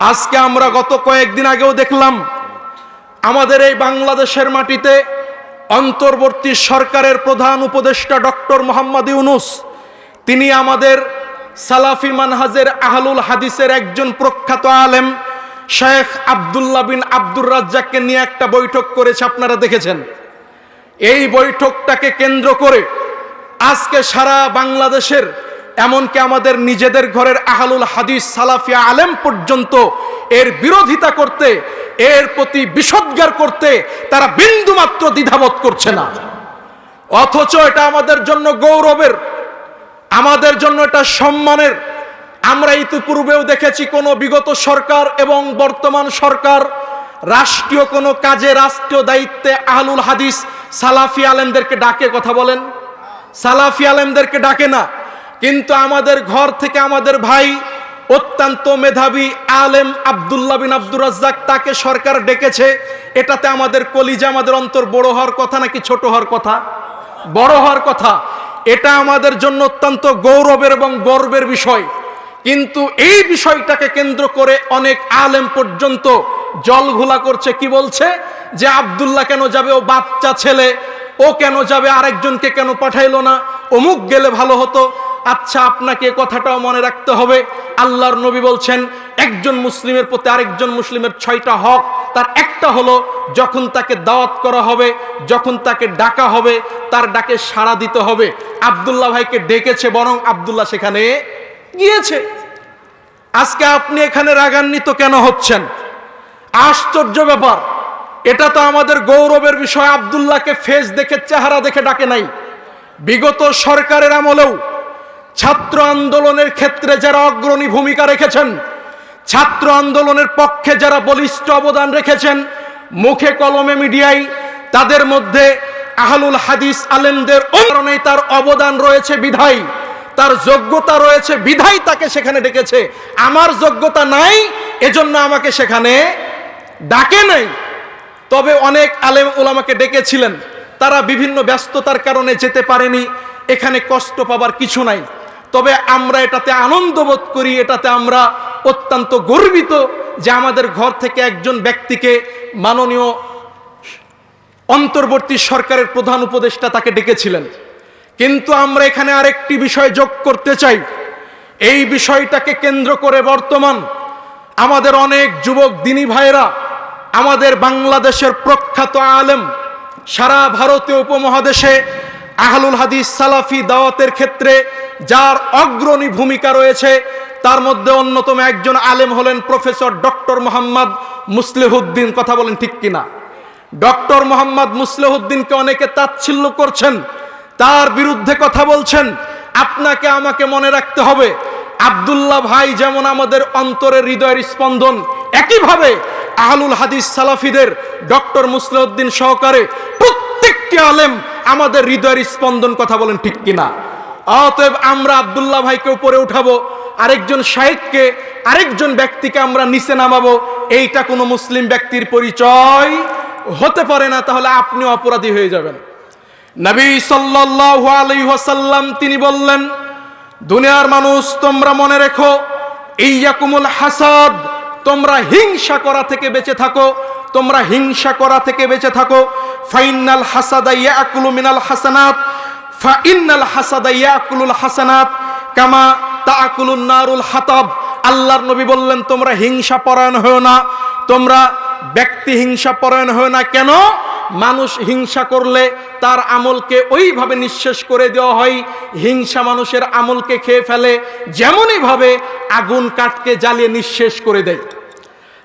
আজকে আমরা গত কয়েকদিন আগেও দেখলাম, আমাদের এই বাংলাদেশের মাটিতে অন্তর্বর্তী সরকারের প্রধান উপদেষ্টা ডক্টর মোহাম্মদ ইউনুস, তিনি আমাদের সালাফি মানহাজের আহলুল হাদিসের একজন প্রখ্যাত আলেম শেখ আবদুল্লাহ বিন আব্দুর রাজ্জাককে নিয়ে একটা বৈঠক করেছে, আপনারা দেখেছেন। এই বৈঠকটাকে কেন্দ্র করে আজকে সারা বাংলাদেশের এমনকি আমাদের নিজেদের ঘরের আহলুল হাদিস সালাফিয়া আলেম পর্যন্ত এর বিরোধিতা করতে, এর প্রতি বিষোদ্গার করতে তারা বিন্দুমাত্র দ্বিধাবোধ করছে না। অথচ এটা আমাদের জন্য গৌরবের, আমাদের জন্য এটা সম্মানের। আমরা ইতিপূর্বেও দেখেছি কোনো বিগত সরকার এবং বর্তমান সরকার রাষ্ট্রীয় কোনো কাজে রাষ্ট্রীয় দায়িত্বে আহলুল হাদিস সালাফি আলেমদেরকে ডাকে, কথা বলেন? সালাফি আলেমদেরকে ডাকে না। কিন্তু আমাদের ঘর থেকে আমাদের ভাই অত্যন্ত মেধাবী আলেম আবদুল্লাহ বিন আব্দুর রাজ্জাক তাকে সরকার ডেকেছে। এটাতে আমাদের কলিজা আমাদের অন্তর বড় হওয়ার কথা নাকি ছোট হওয়ার কথা? বড় হওয়ার কথা। এটা আমাদের জন্য অত্যন্ত গৌরবের এবং গর্বের বিষয়। কিন্তু এই বিষয়টাকে কেন্দ্র করে অনেক আলেম পর্যন্ত জল ঘোলা করছে। কি বলছে? যে আবদুল্লাহ কেন যাবে? ও বাচ্চা ছেলে। ও কেন যাবে? আরেকজনকে কেন পাঠাইলো না? অমুক গেলে ভালো হতো। আচ্ছা আপনাকে কথাটাও মনে রাখতে হবে। আল্লাহর নবী বলছেন, একজন মুসলিমের প্রতি আরেকজন মুসলিমের ছয়টা হক। তার একটা হলো, যখন তাকে দাওয়াত করা হবে, যখন তাকে ডাকা হবে, তার ডাকে সাড়া দিতে হবে। আবদুল্লাহ ভাইকে ডেকেছে, বরং আবদুল্লাহ সেখানে গিয়েছে। আজকে আপনি এখানে রাগান্বিত কেন হচ্ছেন? আশ্চর্য ব্যাপার। এটা তো আমাদের গৌরবের বিষয়। আবদুল্লাহকে ফেস দেখে, চেহারা দেখে ডাকে নাই। বিগত সরকারের আমলেও ছাত্র আন্দোলনের ক্ষেত্রে যারা অগ্রণী ভূমিকা রেখেছেন, ছাত্র আন্দোলনের পক্ষে যারা বলিষ্ঠ অবদান রেখেছেন, মুখে কলমে মিডিয়ায়, তাদের মধ্যে আহলুল হাদিস আলেমদের কারণে তার অবদান রয়েছে বিধায়, তার যোগ্যতা রয়েছে বিধায় তাকে সেখানে ডেকেছে। আমার যোগ্যতা নাই, এজন্য আমাকে সেখানে ডাকে নাই। তবে অনেক আলেম ওলামাকে ডেকেছিলেন, তারা বিভিন্ন ব্যস্ততার কারণে যেতে পারেনি, এখানে কষ্ট পাবার কিছু নাই। তবে আমরা এটাতে আনন্দ বোধ করি, এটাতে আমরা অত্যন্ত গর্বিত যে আমাদের ঘর থেকে একজন ব্যক্তিকে মাননীয় অন্তর্বর্তী সরকারের প্রধান উপদেষ্টা তাকে ডেকেছিলেন। কিন্তু আমরা এখানে আরেকটি বিষয় যোগ করতে চাই। এই বিষয়টাকে কেন্দ্র করে বর্তমান আমাদের অনেক যুবক দিনী ভাইরা আমাদের বাংলাদেশের প্রখ্যাত আলেম, সারা ভারতীয় উপমহাদেশে আহলুল হাদিস সালাফি দাওয়াতের ক্ষেত্রে যার অগ্রণী ভূমিকা রয়েছে, তার মধ্যে অন্যতম একজন আলেম হলেন প্রফেসর ডক্টর মোহাম্মদ মুসলিহুদ্দিন। কথা বলেন ঠিক কিনা? ডক্টর মোহাম্মদ মুসলিহুদ্দিনকে অনেকে তাচ্ছিল্য করছেন, তার বিরুদ্ধে কথা বলছেন। আপনাকে আমাকে মনে রাখতে হবে, আব্দুল্লাহ ভাই যেমন আমাদের অন্তরের হৃদয়ের স্পন্দন, একইভাবে আহলুল হাদিস সালাফিদের ডক্টর মুসলিউদ্দিন সহকারে প্রত্যেকটি আলেম আমাদের হৃদয়ের স্পন্দন। কথা বলেন ঠিক কিনা? অতএব আমরা আবদুল্লাহ ভাইকে উপরে উঠাবো, আরেকজন শাহেককে আরেকজন ব্যক্তিকে আমরা নিচে নামাবো। এইটা কোনো মুসলিম ব্যক্তির পরিচয় হতে পারে না, তাহলে আপনি অপরাধী হয়ে যাবেন। নবী আলাইহি ওয়াসাল্লাম তিনি বললেন, দুনিয়ার মানুষ, তোমরা মনে রেখো, ইয়াকুমুল হাসাদ, তোমরা হিংসা করা থেকে বেঁচে থাকো, তোমরা হিংসা করা থেকে বেঁচে থাকো। ফাইনাল হাসাদা ইয়াকুলু মিনাল হাসানাত ফাইনাল হাসাদা ইয়াকুলুল হাসানাত কামা তাকুলুন নারুল হাতাব। আল্লাহর নবী বললেন, তোমরা হিংসা পরায়ণ হও না, তোমরা ব্যক্তি হিংসা পরায়ণ হয় না। কেন? মানুষ হিংসা করলে তার আমলকে ওইভাবে নিঃশেষ করে দেওয়া হয়। হিংসা মানুষের আমলকে খেয়ে ফেলে যেমনই ভাবে আগুন কাঠকে জ্বালিয়ে নিঃশেষ করে দেয়।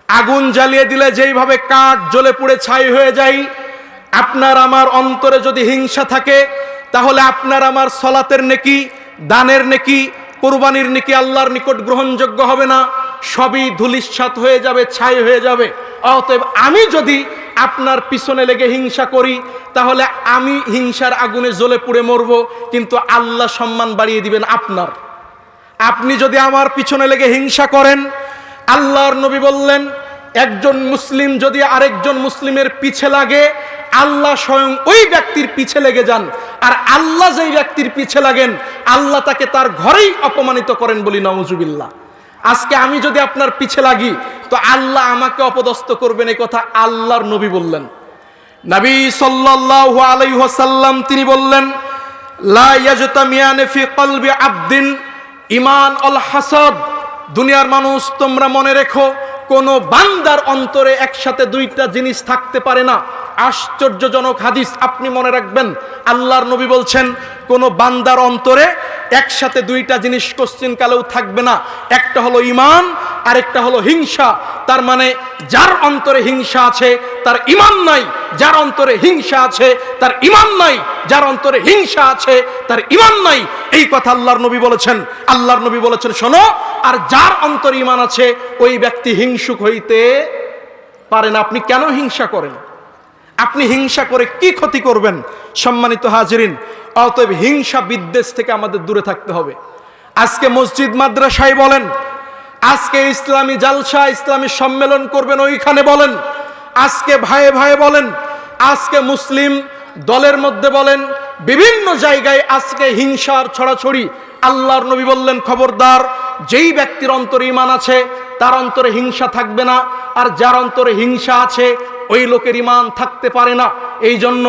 আগুন জ্বালিয়ে দিলে যেইভাবে কাঠ জ্বলে পুড়ে ছাই হয়ে যায়। আপনার আমার অন্তরে যদি হিংসা থাকে তাহলে আপনার আমার সলাতের নেকি, দানের নেকি, কোরবানির নেকি আল্লাহর নিকট গ্রহণযোগ্য হবে না। সবই ধুলিস্বাত হয়ে যাবে, ছাই হয়ে যাবে। অতএব আমি যদি আপনার পিছনে লেগে হিংসা করি, তাহলে আমি হিংসার আগুনে জ্বলে পুড়ে মরব, কিন্তু আল্লাহ সম্মান বাড়িয়ে দিবেন আপনার। আপনি যদি আমার পিছনে লেগে হিংসা করেন, আল্লাহর নবী বললেন, একজন মুসলিম যদি আরেকজন মুসলিমের পিছে লাগে, আল্লাহ স্বয়ং ওই ব্যক্তির পিছে লেগে যান। আর আল্লাহ যেই ব্যক্তির পিছে লাগেন, আল্লাহ তাকে তার ঘরেই অপমানিত করেন বলি নওজুবিল্লাহ আজকে আমি যদি আপনার পিছে লাগি, তো আল্লাহ আমাকে অপদস্থ করবেন এই কথা আল্লাহর নবী বললেন। নবী সাল্লাল্লাহু আলাইহি ওয়াসাল্লাম তিনি বললেন, লা ফি কলবি আবদিন ইমান আল হাসাদ, দুনিয়ার মানুষ তোমরা মনে রেখো, কোন বান্দার অন্তরে একসাথে দুইটা জিনিস থাকতে পারে না। আশ্চর্যজনক হাদিস আপনি মনে রাখবেন, আল্লাহর নবী বলছেন, কোন বান্দার অন্তরে একসাথে দুইটা জিনিস কোশ্চিন কালেও থাকবে না। একটা হলো ইমান আরেকটা হলো হিংসা। তার মানে যার অন্তরে হিংসা আছে, তার ইমান নাই। যার অন্তরে হিংসা আছে, তার ইমান নাই। যার অন্তরে হিংসা আছে, তার ইমান নাই। এই কথা আল্লাহর নবী বলেছেন। আল্লাহর নবী বলেছেন, শোনো, আর যার অন্তরে ইমান আছে, ওই ব্যক্তি হিংসুক হইতে পারে না। আপনি কেন হিংসা করেন? আপনি হিংসা করে কি ক্ষতি করবেন? সম্মানিত হাজিরিন, অতএব হিংসা বিদ্বেষ থেকে আমাদের দূরে থাকতে হবে। আজকে মসজিদ মাদ্রাসায় বলেন, আজকে ইসলামী জালসা, ইসলামী সম্মেলন করবেন ওইখানে বলেন, আজকে ভাইয়ে ভাইয়ে বলেন, আজকে মুসলিম দলের মধ্যে বলেন, বিভিন্ন জায়গায় আজকে হিংসার ছড়াছড়ি। আল্লাহর নবী বললেন, খবরদার, যেই ব্যক্তির অন্তরে ইমান আছে, তার অন্তরে হিংসা থাকবে না, আর যার অন্তরে হিংসা আছে ওই লোকের ইমান থাকতে পারে না। এই জন্য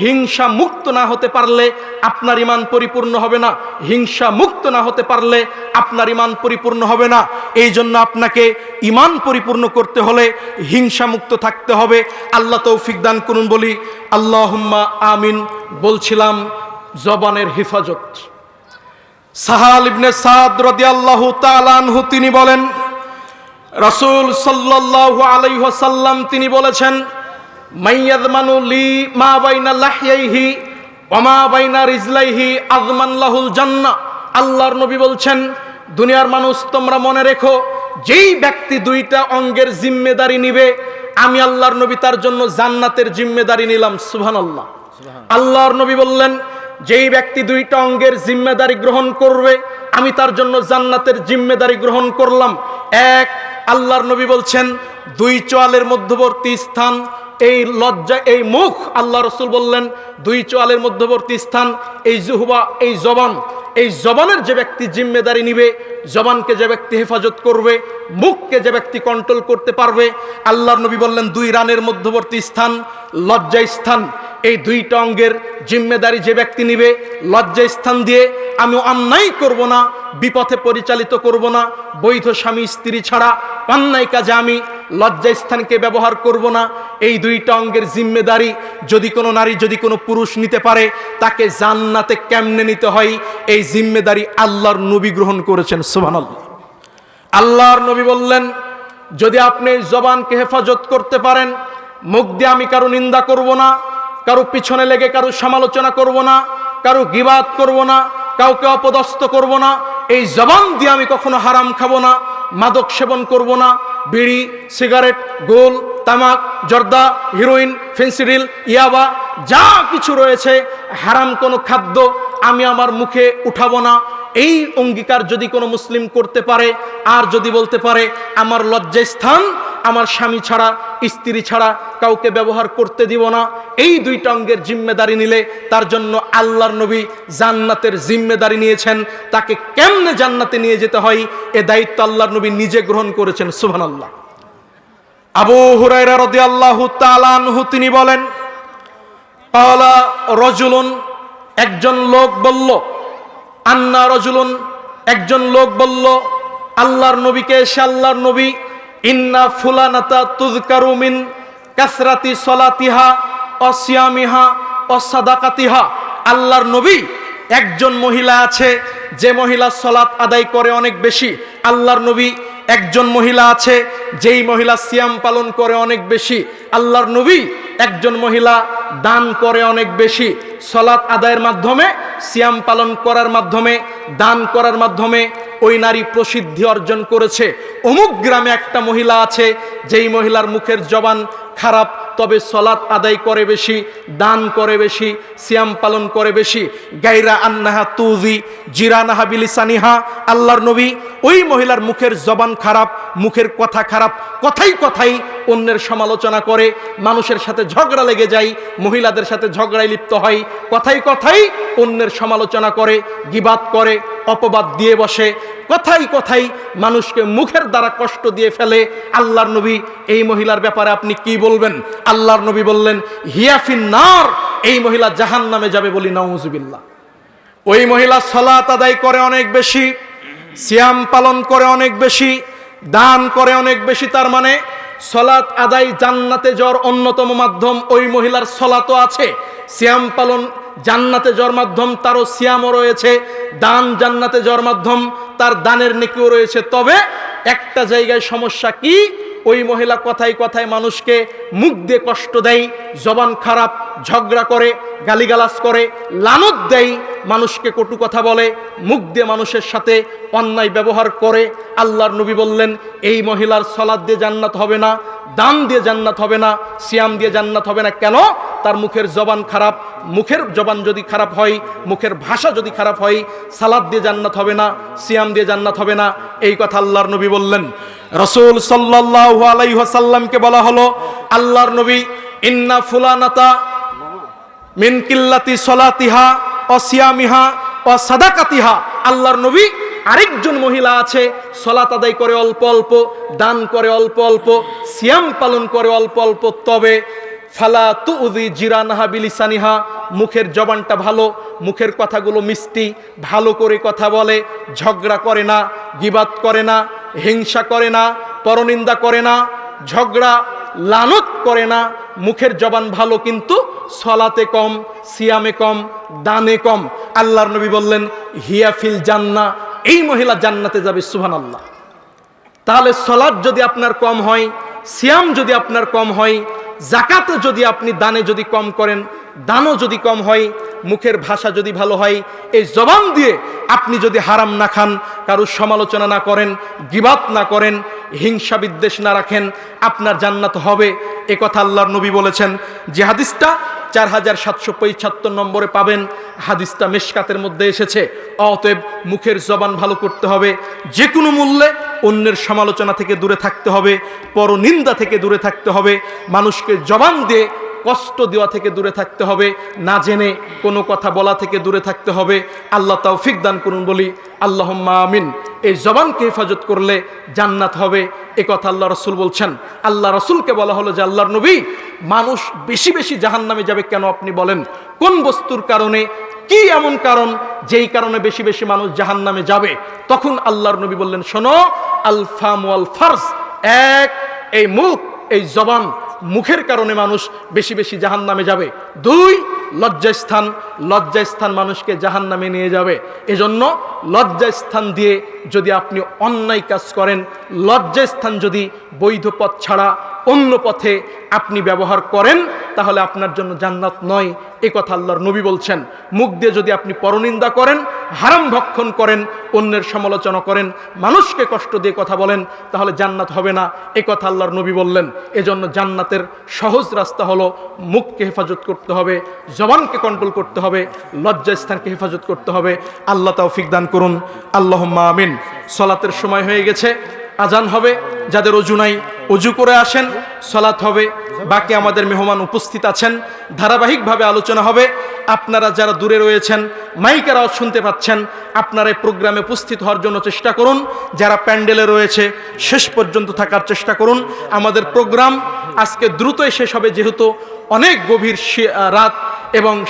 হিংসা মুক্ত না হতে পারলে আপনার ইমান পরিপূর্ণ হবে না। হিংসা মুক্ত না হতে পারলে আপনার ইমান পরিপূর্ণ হবে না। এই জন্য আপনাকে ইমান পরিপূর্ণ করতে হলে হিংসা মুক্ত থাকতে হবে। আল্লাহ তৌফিক দান করুন বলি, আল্লাহুম্মা আমিন বলছিলাম জবানের হেফাজত। সাহাল ইবনে সাদ রাদিয়াল্লাহু তাআলা আনহু, তিনি বলেন রাসূল সাল্লাল্লাহু আলাইহি ওয়াসাল্লাম তিনি বলেছেন মাইয়াদমানু লি মা বাইনা লাহইহি ওয়া বাইনা রিজলাইহি আযমান লাহুল জান্নাহ। আল্লাহর নবী বলছেন দুনিয়ার মানুষ তোমরা মনে রেখো যেই ব্যক্তি দুইটা অঙ্গের জিম্মেদারি নিবে আমি আল্লাহর নবী তার জন্য জান্নাতের জিম্মেদারি নিলাম। সুবহানাল্লাহ। আল্লাহর নবী বললেন যেই ব্যক্তি দুইটা অঙ্গের জিম্মেদারি গ্রহণ করবে আমি তার জন্য জান্নাতের জিম্মেদারি গ্রহণ করলাম। এক আল্লাহর নবী বলছেন, দুই চোয়ালের মধ্যবর্তী স্থান, এই লজ্জা, এই মুখ, আল্লাহ রসুল বললেন, দুই চোয়ালের মধ্যবর্তী স্থান, এই জুহবা, এই জবান, এই জবানের যে ব্যক্তি জিম্মেদারি নিবে, জবানকে যে ব্যক্তি হেফাজত করবে, মুখকে যে ব্যক্তি কন্ট্রোল করতে পারবে, আল্লাহর নবী বললেন, দুই রানের মধ্যবর্তী স্থান লজ্জা স্থান এই দুইটা অঙ্গের জিম্মেদারি যে ব্যক্তি নিবে, লজ্জা স্থান দিয়ে, আমি অন্যায় করব না, বিপথে পরিচালিত করব না, বৈধ স্বামী স্ত্রী ছাড়া অন্যায় কাজে আমি লজ্জা স্থানকে ব্যবহার করব না। এই দুইটা অঙ্গের জিম্মেদারি যদি কোনো নারী, যদি কোনো পুরুষ নিতে পারে, তাকে জান্নাতে কেমনে নিতে হয়? এই জিম্মেদারি আল্লাহর নবী গ্রহণ করেছেন, সুবহানাল্লাহ। আল্লাহর নবী বললেন, যদি আপনি জবানকে হেফাজত করতে পারেন, মুখ দিয়ে আমি কারও নিন্দা করব না কারও পিছনে লেগে কারও সমালোচনা করব না, কারও গিবাদ করব না, কাউকে অপদস্থ করব না, এই জবান দিয়ে আমি কখনো হারাম খাব না, মাদক সেবন করব না, বিড়ি, সিগারেট, গোল, তামাক, জর্দা, হিরোইন, ফেন্সিডিল, ইয়াবা, যা কিছু রয়েছে, হারাম কোনো খাদ্য আমি আমার মুখে উঠাবো না, এই অঙ্গীকার যদি কোনো মুসলিম করতে পারে, আর যদি বলতে পারে, আমার লজ্জাস্থান আমার স্বামী ছাড়া, স্ত্রী ছাড়া কাউকে ব্যবহার করতে দিব না। এই দুইটা অঙ্গের জিম্মেদারি নিলে তার জন্য আল্লাহর নবী জান্নাতের জিম্মেদারি নিয়েছেন। তাকে কেমনে জান্নাতে নিয়ে যেতে হয়, এ দায়িত্ব আল্লাহর নবী নিজে গ্রহণ করেছেন, সুবহানাল্লাহ। আবু হুরায়রা রাদিয়াল্লাহু তাআলা আনহু, তিনি বলেন পাওলা রজুলুন, একজন লোক বলল, আন্না রজুলুন, একজন লোক বলল, আল্লাহর নবীকে এসে আল্লাহর নবী ইন্না ফুলানাতা তুজকারুমিন কাসরাতি সলাতিহা অসিয়ামিহা অসাদাকাতিহা আল্লাহর নবী একজন মহিলা আছে, যে মহিলা সলাত আদায় করে অনেক বেশি। আল্লাহর নবী একজন মহিলা আছে, যেই মহিলা সিয়াম পালন করে অনেক বেশি। আল্লাহর নবী একজন মহিলা দান করে অনেক বেশি। সলাৎ আদায়ের মাধ্যমে, সিয়াম পালন করার মাধ্যমে, দান করার মাধ্যমে ওই নারী প্রসিদ্ধি অর্জন করেছে। অমুক গ্রামে একটা মহিলা আছে, যেই মহিলার মুখের জবান খারাপ তবে সলাৎ আদায় করে বেশি, দান করে বেশি, সিয়াম পালন করে বেশি। গাইরা আন্নাহা তুজি জিরানাহা বিলিসানিহা, আল্লাহর নবী ওই মহিলার মুখের জবান খারাপ, মুখের কথা খারাপ, কথাই কথাই অন্যের সমালোচনা করে, মানুষের সাথে ঝগড়া লেগে যায়, মহিলাদের সাথে ঝগড়ায় লিপ্ত হয়, কথাই কথাই অন্যের সমালোচনা করে, গিবাদ করে, অপবাদ দিয়ে বসে, কথাই কথাই মানুষকে মুখের দ্বারা কষ্ট দিয়ে ফেলে। আল্লাহর নবী, এই মহিলার ব্যাপারে আপনি কি বলবেন? আল্লাহর নবী বললেন হিয়াফিন নার এই মহিলা জাহান নামে যাবে বলি নাউজুবিল্লাহ। ওই মহিলা সলাত আদায় করে অনেক বেশি, সিয়াম পালন করে অনেক বেশি, দান করে অনেক বেশি, তার মানে সলাত আদায় জান্নাতে যাওয়ার অন্যতম মাধ্যম ওই মহিলার সলাতও আছে। সিয়াম পালন জান্নাতে যাওয়ার মাধ্যম, তারও সিয়ামও রয়েছে। দান জান্নাতে যাওয়ার মাধ্যম, তার দানের নেকিও রয়েছে। তবে একটা জায়গায় সমস্যা কি? ওই মহিলা কথায় কথায় মানুষকে মুখ দিয়ে কষ্ট দেয়, জবান খারাপ, ঝগড়া করে, গালিগালাজ করে, লানত দেয়, মানুষকে কটু কথা বলে, মুখ দিয়ে মানুষের সাথে অন্যায় ব্যবহার করে। আল্লাহর নবী বললেন, এই মহিলার সলাদ দিয়ে জান্নাত হবে না, দান দিয়ে জান্নাত হবে না, সিয়াম দিয়ে জান্নাত হবে না। কেন? তার মুখের জবান খারাপ, মুখের জবান যদি খারাপ হয়, মুখের ভাষা যদি খারাপ হয়, সালাদ দিয়ে জান্নাত হবে না, সিয়াম দিয়ে জান্নাত হবে না, এই কথা আল্লাহর নবী বললেন। রসুল সাল্লাল্লাহু আলাইহি ওয়াসাল্লামকে বলা হলো, আল্লাহর নবী, ইন্না ফুলানাতা মিন কিল্লাতি সলাতিহা অসিয়ামিহা ও সাদাকাতিহা। আল্লাহর নবী আরেকজন মহিলা আছে, সলাত আদায় করে অল্প অল্প, দান করে অল্প অল্প, সিয়াম পালন করে অল্প অল্প, তবে ফালা তুদি জিরানাহা বিলিসানিহা, মুখের জবানটা ভালো, মুখের কথাগুলো মিষ্টি, ভালো করে কথা বলে, ঝগড়া করে না গিবাত করে না, হিংসা করে না, পরনিন্দা করে না, ঝগড়া, লানত করে না, মুখের জবান ভালো কিন্তু সলাতে কম, সিয়ামে কম, দানে কম। আল্লাহর নবী বললেন হিয়াফিল জান্না এই মহিলা জান্নাতে যাবে সুহান আল্লাহ তাহলে সলাদ যদি আপনার কম হয়, সিয়াম যদি আপনার কম হয় জাকাতে যদি আপনি দানে যদি কম করেন, দানও যদি কম হয়, মুখের ভাষা যদি ভালো হয়, এই জবান দিয়ে আপনি যদি হারাম না খান, কারোর সমালোচনা না করেন, গিবাত না করেন, হিংসা বিদ্বেষ না রাখেন, আপনার জান্নাত হবে। এ কথা আল্লাহর নবী বলেছেন। যে হাদিসটা চার হাজার সাতশো পঁচাত্তর নম্বরে পাবেন। হাদিসটা মেশকাতের মধ্যে এসেছে। অতএব মুখের জবান ভালো করতে হবে। যে কোনো মূল্যে অন্যের সমালোচনা থেকে দূরে থাকতে হবে। পরনিন্দা থেকে দূরে থাকতে হবে। মানুষকে জবান দিয়ে কষ্ট দেওয়া থেকে দূরে থাকতে হবে, না জেনে কোনো কথা বলা থেকে দূরে থাকতে হবে। আল্লাহ তৌফিক দান করুন বলি আল্লাহ আমিন। এই জবানকে হেফাজত করলে জান্নাত হবে, এ কথা আল্লাহ রসুল বলছেন। আল্লাহ রসুলকে বলা হলো যে আল্লাহর নবী, মানুষ বেশি বেশি জাহান নামে যাবে কেন আপনি বলেন? কোন বস্তুর কারণে? কি এমন কারণ? যেই কারণে বেশি বেশি মানুষ জাহান নামে যাবে। তখন আল্লাহর নবী বললেন, শোনো, আলফাম ওয়াল ফার্স এক, এই মুখ, এই জবান মুখের কারণে মানুষ বেশি বেশি জাহান নামে যাবে। দুই, লজ্জাস্থান। লজ্জাস্থান মানুষকে জাহান নামে নিয়ে যাবে। এজন্য লজ্জাস্থান দিয়ে যদি আপনি অন্যায় কাজ করেন, লজ্জাস্থান যদি বৈধ পথ ছাড়া অন্য পথে আপনি ব্যবহার করেন, তাহলে আপনার জন্য জান্নাত নয়। এ কথা আল্লাহর নবী বলছেন। মুখ দিয়ে যদি আপনি পরনিন্দা করেন, হারাম ভক্ষণ করেন, অন্যের সমালোচনা করেন, মানুষকে কষ্ট দিয়ে কথা বলেন, তাহলে জান্নাত হবে না। এ কথা আল্লাহর নবী বললেন। এজন্য জান্নাতের সহজ রাস্তা হলো মুখকে হেফাজত করতে হবে, জবানকে কন্ট্রোল করতে হবে, লজ্জাস্থানকে হেফাজত করতে হবে। আল্লাহ তৌফিক দান করুন। আল্লাহ আমিন। সলাতের সময় হয়ে গেছে, আজান হবে। যাদের অজু নাই অজু করে আসেন সলাৎ হবে। বাকি আমাদের মেহমান উপস্থিত আছেন। ধারাবাহিকভাবে আলোচনা হবে। আপনারা যারা দূরে রয়েছেন, মাইকেরাও শুনতে পাচ্ছেন। আপনারা এই প্রোগ্রামে উপস্থিত হওয়ার জন্য চেষ্টা করুন। যারা প্যান্ডেলে রয়েছে, শেষ পর্যন্ত থাকার চেষ্টা করুন। আমাদের প্রোগ্রাম আজকে দ্রুতই শেষ হবে, যেহেতু অনেক গভীর রাত এবং